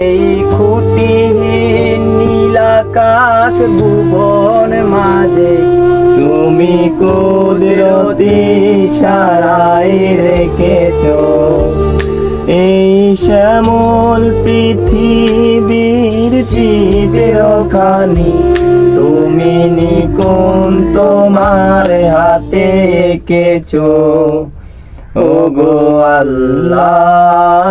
এই খুঁটিহীন নীলাকাশ ভুবন মাঝে। তুমি কুদরতি সারাই রেখেছ। এই শ্যামল পৃথিবীর চিত্রখানি তুমি নিকুন তোমার হাতে এঁকেছো। ও গো আল্লাহ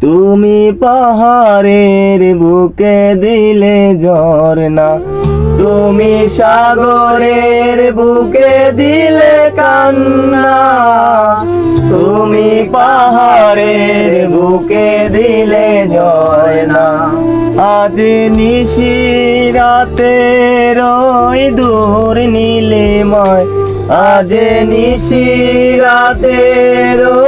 তুমি পাহাড়ের বুকে দিলে ঝর্ণা। তুমি সাগরের বুকে দিলে কান্না। তুমি পাহাড়ের বুকে দিলে ঝর্ণা। আজ নিশিরাতে রই দূর নীলিময়। আজ নিশিরাতে রই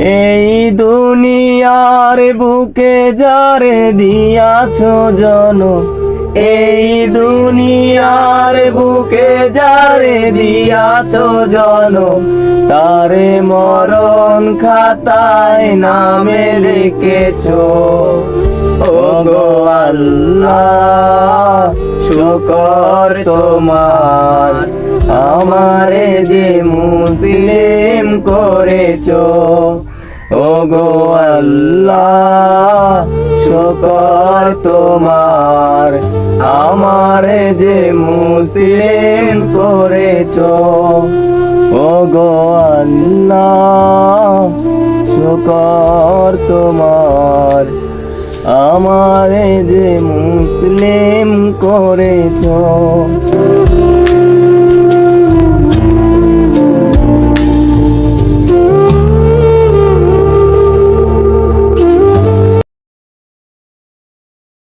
এই দুনিয়ার বুকে যারে দিয়াছ জন, এই দুনিয়ার বুকে যারে দিয়াছ জন, তারে মরণ খাতায় নামে লিখেছ ও গো আল্লাহ, শুকর তোমার। আমারে যে মুসলিম করেছ ও গো আল্লাহ, শুকর তোমার। আমারে যে মুসলিম করেছ ও গো আল্লাহ, শুকর তোমার। আমারে যে মুসলিম করেছ